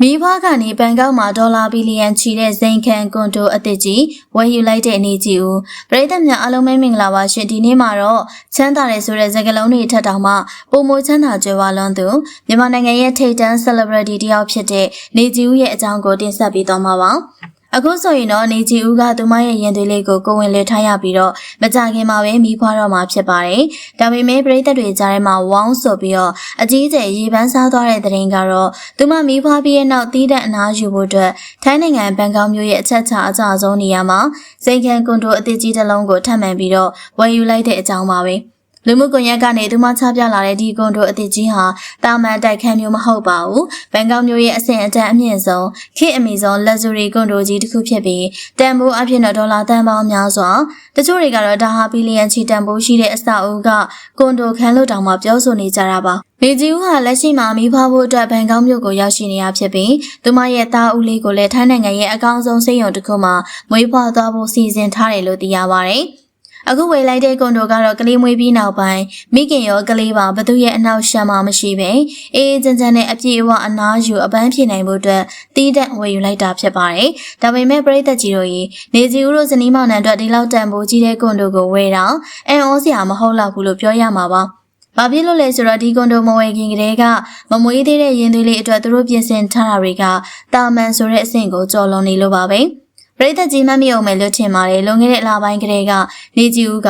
မိဘကနေဘန်ကောက်မှာဒေါ်လာဘီလီယံချီတဲ့ဇိန်ခံကွန်ဒိုအသစ်ကြီးဝယ်ယူလိုက်တဲ့အနေကြီးဦးပရိသတ်များအားလုံးပဲမင်္ဂလာပါရှင်ဒီနေ့မှာတော့ချမ်းသာတယ်ဆိုတဲ့စကားလုံးတွေထက်တောင်မှပုံမိုချမ်းသာကြွယ်ဝလွန်းသူမြန်မာနိုင်ငံရဲ့ထိပ်တန်း celebrity တယောက်ဖြစ်တဲ့နေကြီးဦးရဲ့အကြောင်းကိုတင်ဆက်ပေးသွားမှာပါ အခုဆိုရင်တော့နေကြီးဦးကသူမရဲ့ရင်သွေးလေးကိုကိုဝင်လေထားရပြီးတော့မကြခင်မှာပဲမိဖွားတော့မှာဖြစ်ပါတယ်။ဒါပေမဲ့ပရိသတ်တွေကြားထဲမှာဝေါင်းဆိုပြီးတော့အကြီးကျယ်ရေပန်းစားသွားတဲ့တဲ့ရင်ကတော့သူမမိဖွားပြီးရဲ့နောက်တီးတဲ့အနားယူဖို့အတွက်ထိုင်းနိုင်ငံဘန်ကောက်မြို့ရဲ့အချက်ချာအကျဆုံးနေရာမှာစိန်ခံကွန်ဒိုအသစ်ကြီးတစ်လုံးကိုထပ်မံပြီးတော့ဝယ်ယူလိုက်တဲ့အကြောင်းပါပဲ။ လူမှုကွန်ရက်ကနေသူမချပြလာတဲ့ဒီကွန်ဒိုအသစ်ကြီးဟာတာမန်တိုက်ခန်းမျိုးမဟုတ်ပါဘူး။ဘန်ကောက်မြို့ရဲ့အဆင့်အတန်းအမြင့်ဆုံးခေတ်အမီဆုံး luxury ကွန်ဒိုကြီးတစ်ခုဖြစ်ပြီးတန်ဖိုးအဖြစ်နဲ့ဒေါ်လာတန်ပေါင်းများစွာတချို့တွေကတော့ဒါဟာဘီလီယံချီတန်ဖိုးရှိတဲ့အဆောက်အဦကကွန်ဒိုခန်းလို့တောင်မှပြောဆိုနေကြတာပါ။နေကြီးဦးဟာလက်ရှိမှာမိဖဖို့အတွက်ဘန်ကောက်မြို့ကိုရောက်ရှိနေရဖြစ်ပြီးသူမရဲ့သားဦးလေးကိုလည်းထိုင်းနိုင်ငံရဲ့အကောင်းဆုံးစိတ်ယုံတစ်ခုမှာမွေးဖွားသွားဖို့စီစဉ်ထားတယ်လို့သိရပါဗျ။ အခုဝေလိုက်တဲ့ကွန်ဒိုကတော့ကလေးမွေးပြီးနောက်ပိုင်းမိခင်ရောကလေးပါဘသူရဲ့အနောက်ရှမ်းမှမရှိပဲအေးအေးချမ်းချမ်းနဲ့အပြည့်အဝအနားယူအပန်းဖြေနိုင်ဖို့အတွက်တီးတက်ဝယ်ယူလိုက်တာဖြစ်ပါတယ်။ဒါပေမဲ့ပရိသတ်ကြီးတို့ရေနေစီဦးတို့ဇနီးမောင်နှံအတွက်ဒီလောက်တန်ဖိုးကြီးတဲ့ကွန်ဒိုကိုဝယ်တော့အန်အောစရာမဟုတ်တော့ဘူးလို့ပြောရမှာပါ။ဘာဖြစ်လို့လဲဆိုတော့ဒီကွန်ဒိုမဝယ်ခင်ကတည်းကမမွေးသေးတဲ့ရင်သွေးလေးအတွက်သူတို့ပြင်ဆင်ထားတာတွေကတာမန်ဆိုတဲ့အဆင့်ကိုကျော်လွန်နေလို့ပါပဲ။ ပရိသတ်ကြီးမှတ်မိအောင်မယ်လို့ထင်ပါတယ်လွန်ခဲ့တဲ့အလားပိုင်းကလေးကနေကြီးဦးက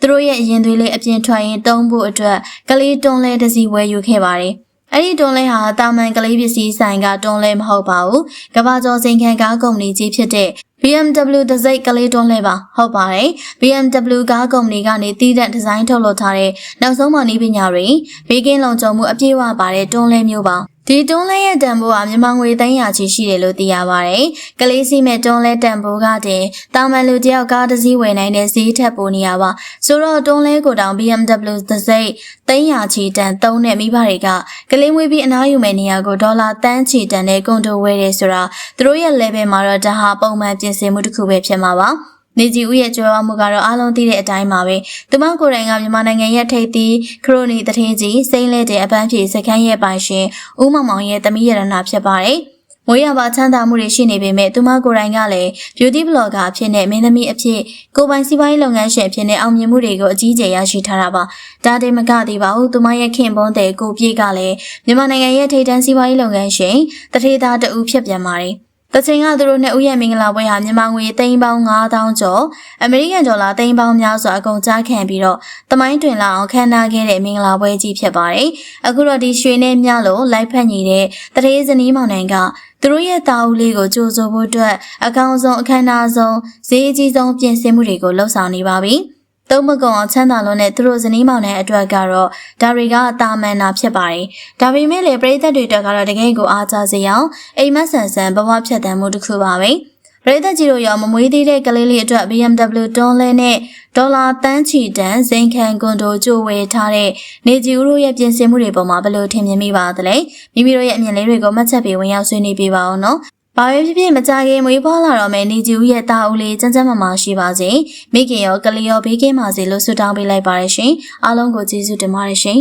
သူတို့ရဲ့အရင်သွေးလေးအပြင်ထွက်ရင်တုံးဖို့အတွက်ကလေးတွန်းလဲတစ်စီဝယ်ယူခဲ့ပါတယ်အဲ့ဒီတွန်းလဲဟာတာမန်ကလေးပစ္စည်းဆိုင်ကတွန်းလဲမဟုတ်ပါဘူးကဘာကျော်စိန်ခံကားကုမ္ပဏီကြီးဖြစ်တဲ့ BMW ဒဇိတ်ကလေးတွန်းလဲပါဟုတ်ပါတယ် BMW ကားကုမ္ပဏီကနေတည်တဲ့ဒီဇိုင်းထုတ်လုပ်ထားတဲ့နောက်ဆုံးမှနည်းပညာတွေဘေးကင်းလုံခြုံမှုအပြည့်အဝပါတဲ့တွန်းလဲမျိုးပါ ဒီတွန်းလဲရဲ့တန်ဖိုးကမြန်မာငွေ300ချီရှိတယ်လို့သိရပါတယ်။ကလေးစီမဲ့တွန်းလဲတန်ဖိုးကတင်တာမန်လူတယောက်ကားတစ်စီးဝယ်နိုင်တဲ့ဈေးထက်ပိုနေရပါ။ဆိုတော့တွန်းလဲကိုတောင် BMW သစိတ်300ချီတန်သုံးတဲ့မိဘတွေကကလေးမွေးပြီးအနားယူမဲ့နေရာကိုဒေါ်လာတန်းချီတန်နဲ့ကွန်ဒိုဝယ်တယ်ဆိုတာသူတို့ရဲ့ level မှာတော့ဒါဟာပုံမှန်ပြင်ဆင်မှုတစ်ခုပဲဖြစ်မှာပါ။ နေကြီးဦးရဲ့ကြွယ်ဝမှုကတော့အားလုံးသိတဲ့အတိုင်းပါပဲ။သူမကိုယ်တိုင်ကမြန်မာနိုင်ငံရဲ့ထိပ်သီးခရိုနီတထင်းကြီးစိမ့်လဲတဲ့အပန်းဖြေစခန်းရဲ့ပိုင်ရှင်ဦးမောင်မောင်ရဲ့သမီးရတနာဖြစ်ပါတယ်။မွေးရပါချမ်းသာမှုတွေရှိနေပေမဲ့သူမကိုယ်တိုင်ကလည်း beauty blogger အဖြစ်နဲ့မင်းသမီးအဖြစ်ကိုယ်ပိုင်စီးပွားရေးလုပ်ငန်းရှင်အဖြစ်နဲ့အောင်မြင်မှုတွေကိုအကြီးအကျယ်ရရှိထားတာပါ။ဒါတည်းမကသေးပါဘူး။သူမရဲ့ခင်ပွန်းတဲ့ကိုပြေကလည်းမြန်မာနိုင်ငံရဲ့ထိပ်တန်းစီးပွားရေးလုပ်ငန်းရှင်တထေးသားတဦးဖြစ်ပြန်ပါတယ်။ တချိန်ကသူတို့နဲ့ဥယျာဉ်မင်္ဂလာပွဲဟာမြန်မာငွေသိန်းပေါင်း9000ကျော်အမေရိကန်ဒေါ်လာသိန်းပေါင်းများစွာအကုန်ကြားခံပြီးတော့တမိုင်းတွင်လာအောင်ခမ်းနားခဲ့တဲ့မင်္ဂလာပွဲကြီးဖြစ်ပါတယ်။အခုတော့ဒီရွှေနဲ့မြလို့လိုက်ဖက်ညီတဲ့တရေဇနီးမောင်နှံကသူတို့ရဲ့တာဦးလေးကိုကြိုးစိုးဖို့အတွက်အကောင်းဆုံးအခမ်းအနားဆုံးဈေးအကြီးဆုံးပြင်ဆင်မှုတွေကိုလှုပ်ဆောင်နေပါပြီ။ သုံးမကုံအောင်ချမ်းသာလို့နဲ့သူတို့ဇနီးမောင်နှံအတွက်ကတော့ဒါတွေကတာမန်နာဖြစ်ပါတယ်။ဒါပေမဲ့လေပရိသတ်တွေအတွက်ကတော့တကယ်ကိုအားကြစေအောင်အိမ်မက်ဆန်ဆန်ဘဝဖြတ်တန်းမှုတစ်ခုပါပဲ။ပရိသတ်ကြီးတို့ရောမမွေးသေးတဲ့ကလေးလေးအတွက် BMW တွန်းလဲနဲ့ဒေါ်လာတန်းချီတန်ဇိန်ခံကွန်ဒိုကြိုဝယ်ထားတဲ့နေဂျီဦးတို့ရဲ့ပြင်ဆင်မှုတွေပေါ်မှာဘယ်လိုထင်မြင်မိပါသလဲမိမိတို့ရဲ့အမြင်လေးတွေကိုမှတ်ချက်ပေးဝင်ရောက်ဆွေးနွေးပေးပါအောင်နော် ဘာပဲဖြစ်ဖြစ်မကြခင်မွေးဖွားလာတော့မယ်နေဂျူရဲ့တာဦးလေးစမ်းစမ်းမမရှိပါစေမိခင်ရောကလေးရောဘေးကင်းပါစေလို့ဆုတောင်းပေးလိုက်ပါရရှင်အားလုံးကိုကျေးဇူးတင်ပါတယ်ရှင်